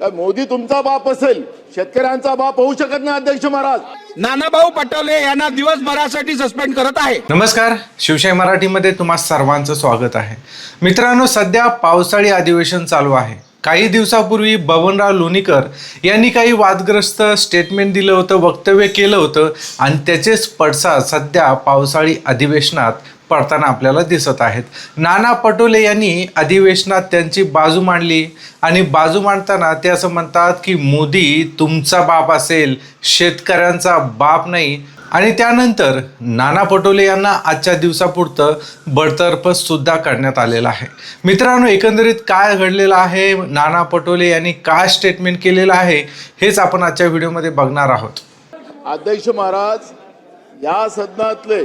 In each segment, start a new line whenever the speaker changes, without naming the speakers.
मोदी तुमचा बाप असेल शेतकऱ्यांचा बाप होऊ शकत नाही अध्यक्ष महाराज.
नानाभाऊ पटोले यांना दिवसभरासाठी सस्पेंड करत आहे.
नमस्कार शिवशाही मराठीमध्ये तुम्हा सर्वांचं स्वागत आहे. मित्रांनो सध्या पावसाळी अधिवेशन चालू आहे. काही दिवसापूर्वी बबनराव लोणीकर यांनी काही वादग्रस्त स्टेटमेंट दिलं होतं वक्तव्य केलं होतं आणि त्याचेच पडसाद सध्या पावसाळी अधिवेशनात पडताना आपल्याला दिसत आहेत. नाना पटोले यांनी अधिवेशनात त्यांची बाजू मांडली आणि बाजू मांडताना ते असं म्हणतात की मोदी तुमचा बाप असेल शेतकऱ्यांचा बाप नाही. आणि त्यानंतर नाना पटोले यांना आजच्या दिवसापुरतं बडतर्फ सुद्धा करण्यात आलेलं आहे. मित्रांनो एकंदरीत काय घडलेलं आहे? नाना पटोले यांनी काय स्टेटमेंट केलेलं आहे? हेच आपण आजच्या व्हिडिओमध्ये बघणार आहोत.
अध्यक्ष महाराज या सदनातले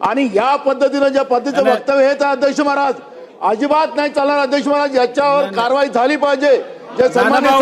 आणि या पद्धतीनं ज्या पद्धतीचं वक्तव्य हेच आहे अध्यक्ष महाराज अजिबात नाही चालणार. अध्यक्ष महाराज याच्यावर कारवाई झाली पाहिजे. जे आहेत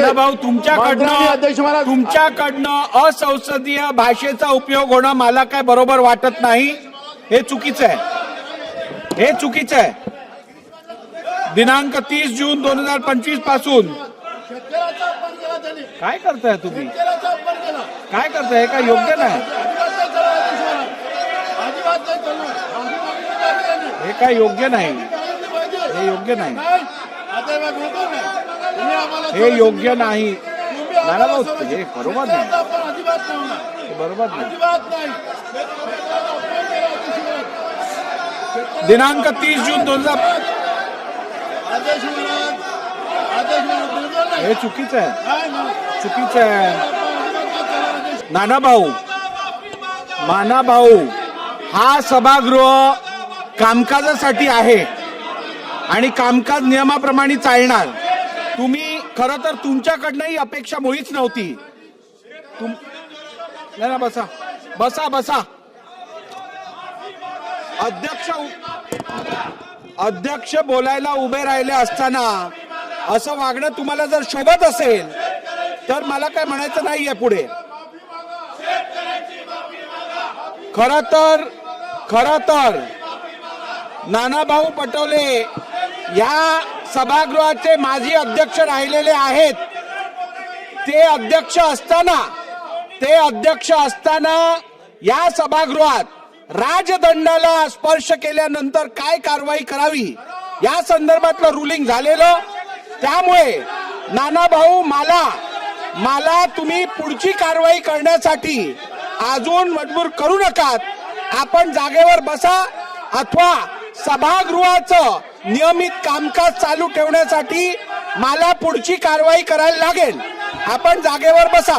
ते- अध्यक्ष
तुमच्याकडनं
महाराज
तुमच्याकडनं असंसदीय भाषेचा उपयोग होणं मला काय बरोबर वाटत नाही हे चुकीचं आहे. हे चुकीचं आहे. दिनांक तीस जून दोन हजार पंचवीसपासून काय करताय तुम्ही? काय करताय? हे काय योग्य नाही. हे काय योग्य नाही. हे योग्य नाही. हे योग्य नाही. हे बरोबर नाही. बरोबर नाही. दिनांक तीस जून दोन हजार हे चुकीचं आहे. चुकीचं आहे. नाना भाऊ माना भाऊ. हा सभागृह कामकाजासाठी आहे. आणि कामकाज नियमाप्रमाणे चालणार. तुम्ही खरं तर तुमच्याकडनं ही अपेक्षा मुळीच नव्हती. तुम नाही ना बसा. बसा बसा. अध्यक्ष अध्यक्ष बोलायला उभे राहिले असताना असं वागणं तुम्हाला जर शोभत असेल तर मला काय म्हणायचं नाहीये पुढे. खर तर खर तर नानाभाऊ पटोले या सभागृहाचे माजी अध्यक्ष राहिलेले आहेत. ते अध्यक्ष असताना ते अध्यक्ष असताना या सभागृहात राजदंडाला स्पर्श केल्यानंतर काय कारवाई करावी? या संदर्भातलं रुलिंग झालेलं. त्यामुळे नाना भाऊ मला मला तुम्ही पुढची कारवाई करण्यासाठी अजून मजबूर करू नकात. आपण जागेवर बसा अथवा सभागृहाचं नियमित कामकाज चालू ठेवण्यासाठी मला पुढची कारवाई करायला लागेल. आपण जागेवर बसा.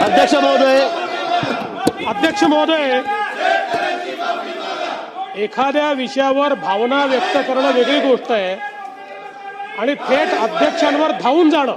अध्यक्ष महोदय अध्यक्ष महोदय एखाद्या विषयावर भावना व्यक्त करणं वेगळी गोष्ट आहे आणि थेट अध्यक्षांवर धावून जाणं.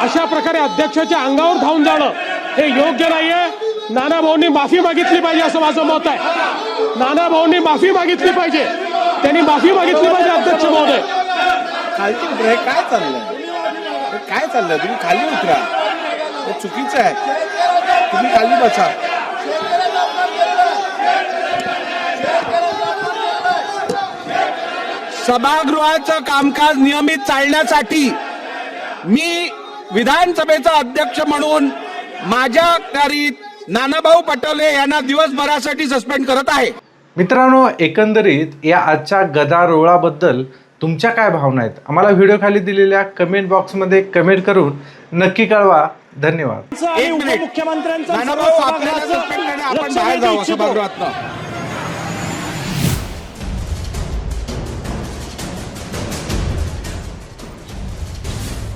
अशा प्रकारे अध्यक्षाच्या अंगावर धावून जाणं हे योग्य नाहीये. नाना भाऊंनी माफी मागितली पाहिजे असं माझं मत आहे. नाना भाऊंनी माफी मागितली पाहिजे. त्यांनी माफी मागितली पाहिजे अध्यक्ष महोदय.
खालची उतरा. हे काय चाललंय? हे काय चाललंय? तुम्ही खाली उतरा. हे चुकीचं आहे. तुम्ही खाली बसा. सभागृहाचं कामकाज नियमित चालण्यासाठी मी विधानसभेचा अध्यक्ष म्हणून माझ्या करीत नानाभाऊ पटोले यांना दिवसभरासाठी सस्पेंड करत आहे.
मित्रांनो एकंदरीत या आजच्या गदारोळाबद्दल तुमच्या काय भावना आहेत? आम्हाला व्हिडिओ खाली दिलेल्या कमेंट बॉक्समध्ये कमेंट करून नक्की कळवा. धन्यवाद.
एक मिनिट.
उपमुख्यांचं
नानाभाऊ, आपल्याला suspend करणे, आपण बाहेर जाऊ सभागृहातनं